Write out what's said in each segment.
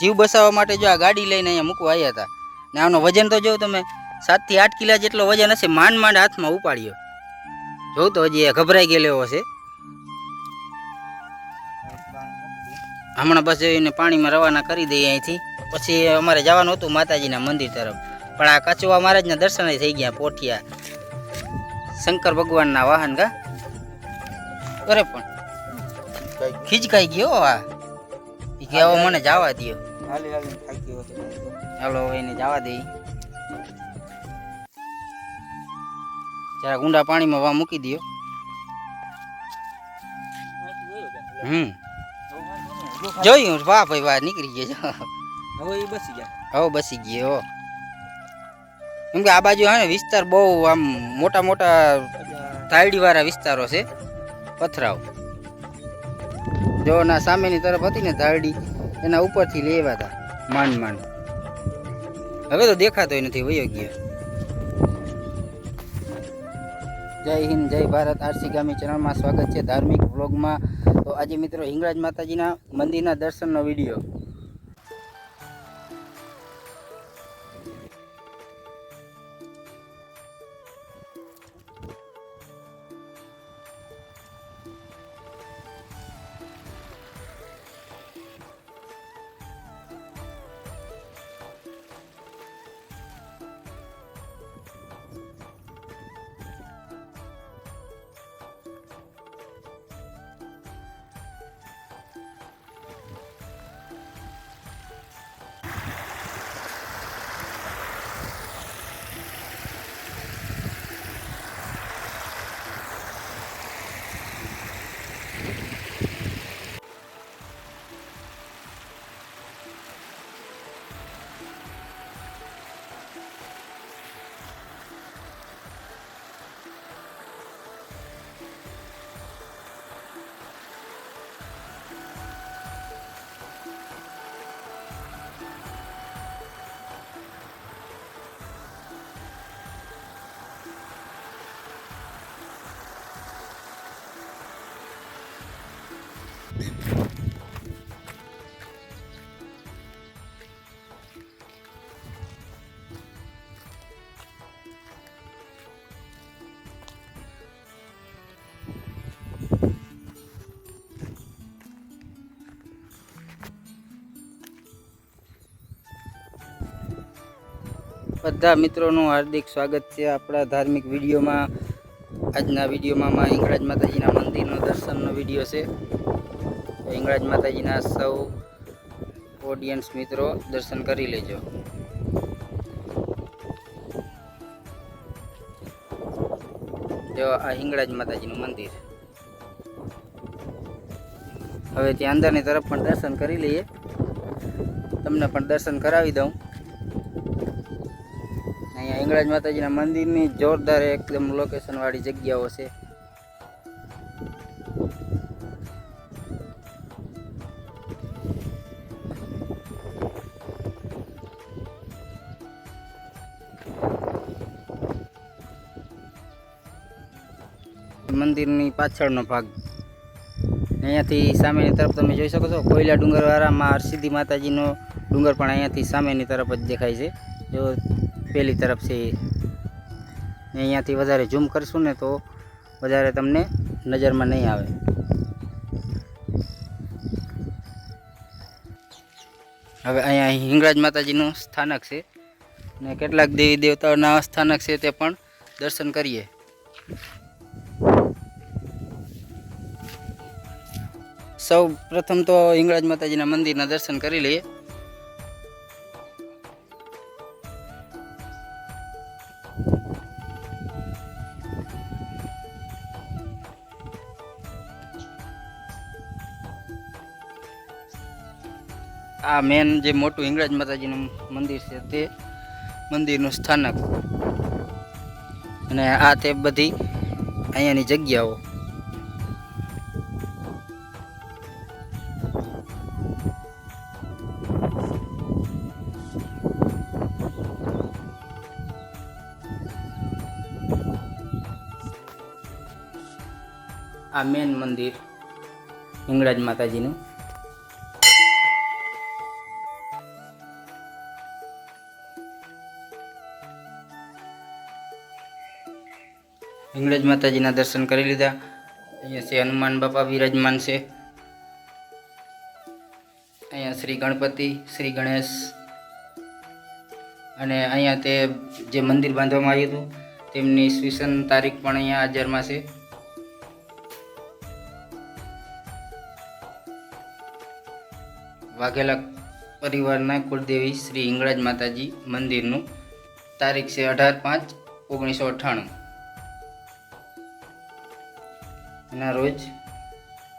જીવ બસાવવા માટે જો આ ગાડી લઈને અહીંયા મૂકવા આવ્યા હતા. ને આનો વજન તો જોઉં તમે સાતથી આઠ કિલા જેટલો વજન હશે માંડ માંડ હાથમાં ઉપાડ્યો. જોઉં તો હજી એ ગભરાઈ ગયેલો હશે હમણાં બસ એને પાણીમાં રવાના કરી દઈએ અહીંથી. પછી અમારે જવાનું હતું માતાજીના મંદિર તરફ. પણ આ કચવા મહારાજના દર્શન થઈ ગયા પોઠિયા. શંકર ભગવાનના વાહન કા અરે પણ ખીચકાઈ ગયો? આ. કે હવે મને જવા દ્યો. હાલી હાલી થાકી ગયો ચાલો એને જવા દઈ જરા ઊંડા પાણીમાં વા મૂકી દો હમ. જોયું વાહ ભાઈ વાહ નીકળી ગયો હવે એ બસી ગયા. હવે બસી ગયો. કેમ કે આ બાજુ હે ને વિસ્તાર બહુ આમ મોટા મોટા તાયડી વાળા વિસ્તારો છે પથરાવ. જો ના સામેની તરફ હતી ને તાયડી એના ઉપરથી લેવા હતા માંડ માંડ. હવે તો દેખાતોય નથી, વયો ગયો. જય હિન્દ, જય ભારત. આરસી ગામી ચેનલમાં સ્વાગત છે ધાર્મિક વ્લોગમાં. તો આજે મિત્રો હિંગળાજ માતાજીના મંદિરના દર્શનનો વીડિયો. બધા મિત્રોનું હાર્દિક સ્વાગત છે આપણા ધાર્મિક વિડીયોમાં. આજના વિડીયોમાં માં હિંગળાજ માતાજીના મંદિરનો દર્શનનો વીડિયો છે. હિંગળાજ માતાજીના સૌ ઓડિયન્સ મિત્રો, દર્શન કરી લેજો. જો આ હિંગળાજ માતાજીનું મંદિર. હવે ત્યાં અંદરની તરફ પણ દર્શન કરી લઈએ. તમને પણ દર્શન કરાવી દઉં. હિંગળાજ માતાજીના મંદિરની જોરદાર એકદમ લોકેશન વાળી જગ્યાઓ છે. મંદિરની પાછળનો ભાગ. અહીંયાથી સામેની તરફ તમે જોઈ શકો છો, કોયલા ડુંગરવાળામાં હરસિદ્ધિ માતાજીનો ડુંગર પણ અહીંયાથી સામેની તરફ જ દેખાય છે. જો પેલી તરફથી અહીંયાથી વધારે ઝૂમ કરશું ને તો વધારે તમને નજરમાં નહીં આવે. હવે અહીંયા હિંગળાજ માતાજીનું સ્થાનક છે ને કેટલાક દેવી દેવતાઓના સ્થાનક છે તે પણ દર્શન કરીએ. સૌ પ્રથમ તો હિંગળાજ માતાજીના મંદિરના દર્શન કરી લઈએ. આ મેન જે મોટું હિંગળાજ માતાજીનું મંદિર છે તે મંદિરનું સ્થાનક. અને આ તે બધી અહીંયાની જગ્યાઓ. આ મેન મંદિર હિંગળાજ માતાજીનું. હિંગળજ માતાજીના દર્શન કરી લીધા. અહીંયા છે હનુમાન બાપા વિરાજમાન છે. અહીંયા શ્રી ગણપતિ, શ્રી ગણેશ અને અહીંયા તે જે મંદિર બાંધવામાં આવ્યું હતું, તેમની સ્વીસન તારીખ પણ અહીંયા હાજરમાં છે. વાઘેલા પરિવારના કુળદેવી શ્રી હિંગળાજ માતાજી મંદિરનું તારીખ છે અઢાર પાંચ ઓગણીસો અઠ્ઠાણું. એના રોજ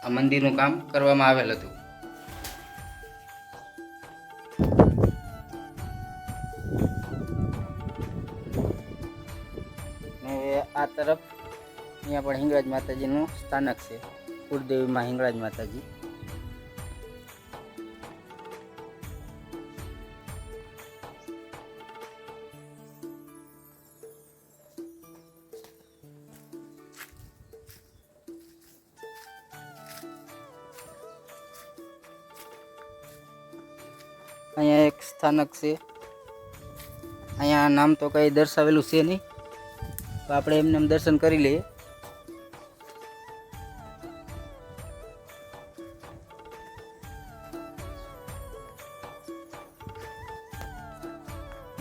આ મંદિરનું કામ કરવામાં આવેલ હતું. આ તરફ અહીંયા પણ હિંગળાજ માતાજીનું સ્થાનક છે. કુળદેવીમાં હિંગળાજ માતાજી. અહીંયા એક સ્થાનક છે. અહીંયા નામ તો કંઈ દર્શાવેલું છે નહીં. તો આપણે એમને દર્શન કરી લઈએ.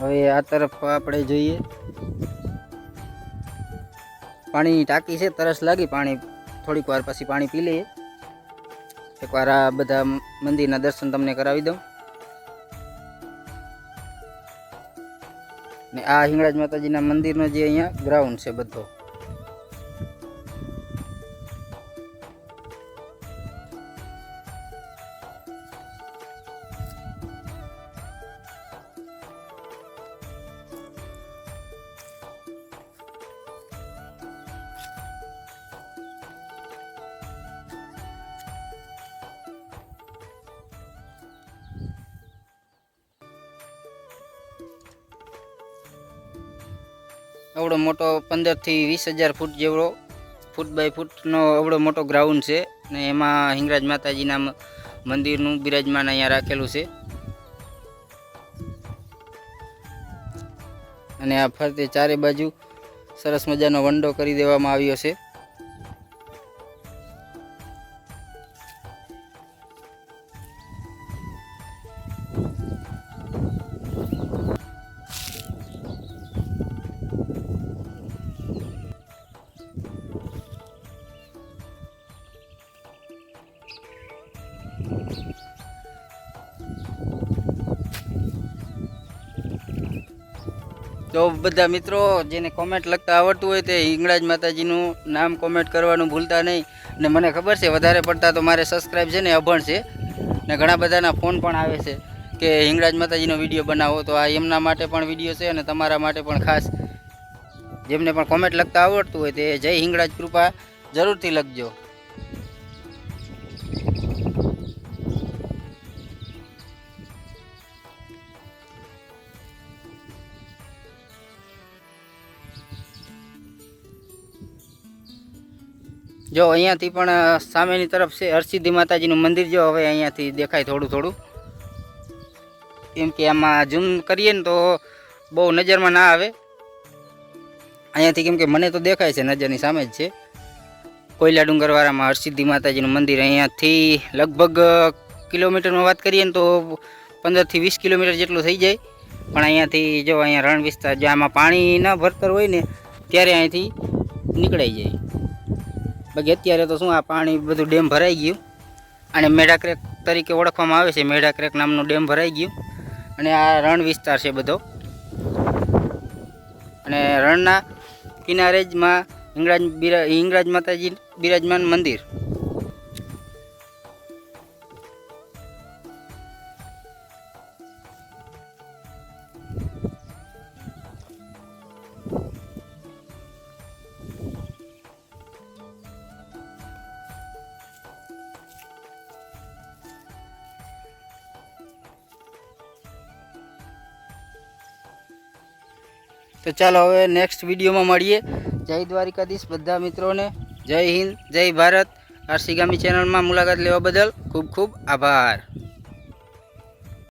હવે આ તરફ આપણે જોઈએ. પાણીની ટાંકી છે, તરસ લાગી, પાણી થોડીક વાર પછી પાણી પી લઈએ. એકવાર આ બધા મંદિરના દર્શન તમને કરાવી દઉં. ને આ હિંગળાજ માતાજીના મંદિરનો જે અહીંયા ગ્રાઉન્ડ છે બધો. એવડો મોટો પંદરથી વીસ હજાર ફૂટ જેવડો, ફૂટ બાય ફૂટનો અવડો મોટો ગ્રાઉન્ડ છે ને એમાં હિંગરાજ માતાજીના મંદિરનું બિરાજમાન અહીંયા રાખેલું છે. અને આ ફરતે ચારે બાજુ સરસ મજાનો વંડો કરી દેવામાં આવ્યો છે. તો બધા મિત્રો જેને કોમેન્ટ લખતા આવડતું હોય તે હિંગળાજ માતાજીનું નામ કોમેન્ટ કરવાનું ભૂલતા નહીં. ને મને ખબર છે, વધારે પડતા તો મારે સબસ્ક્રાઈબ છે ને અભણ છે. ને ઘણા બધાના ફોન પણ આવે છે કે હિંગળાજ માતાજીનો વીડિયો બનાવો. તો આ એમના માટે પણ વીડિયો છે અને તમારા માટે પણ ખાસ. જેમને પણ કોમેન્ટ લખતા આવડતું હોય તે જય હિંગળાજ કૃપા જરૂરથી લખજો. જો અહીંયાથી પણ સામેની તરફ છે હરસિદ્ધિ માતાજીનું મંદિર, જો હવે અહીંયાથી દેખાય થોડું થોડું. કેમ કે આમાં ઝૂમ કરીએ ને તો બહુ નજરમાં ના આવે. અહીંયાથી કેમ કે મને તો દેખાય છે નજરની સામે જ છે. કોયલા ડુંગરવાળામાં હરસિદ્ધિ માતાજીનું મંદિર અહીંયાથી લગભગ કિલોમીટરમાં વાત કરીએ ને તો પંદરથી વીસ કિલોમીટર જેટલું થઈ જાય. પણ અહીંયાથી જો અહીંયા રણ વિસ્તાર જો આમાં પાણી ન ભરતર હોય ને, ત્યારે અહીંયાથી નીકળાઈ જાય. બાકી અત્યારે તો શું આ પાણી બધું ડેમ ભરાઈ ગયું. અને મેઢા ક્રેક તરીકે ઓળખવામાં આવે છે મેઢા ક્રેક નામનું ડેમ ભરાઈ ગયું. અને આ રણ વિસ્તાર છે બધો. અને રણના કિનારે જ માં હિંગળાજ બિરા, હિંગળાજ માતાજી બિરાજમાન મંદિર. તો ચાલો હવે નેક્સ્ટ વિડીયોમાં મળીએ. જય દ્વારિકાધીશ બધા મિત્રોને. જય હિન્દ, જય ભારત. આરસી ગામી ચેનલમાં મુલાકાત લેવા બદલ ખૂબ ખૂબ આભાર.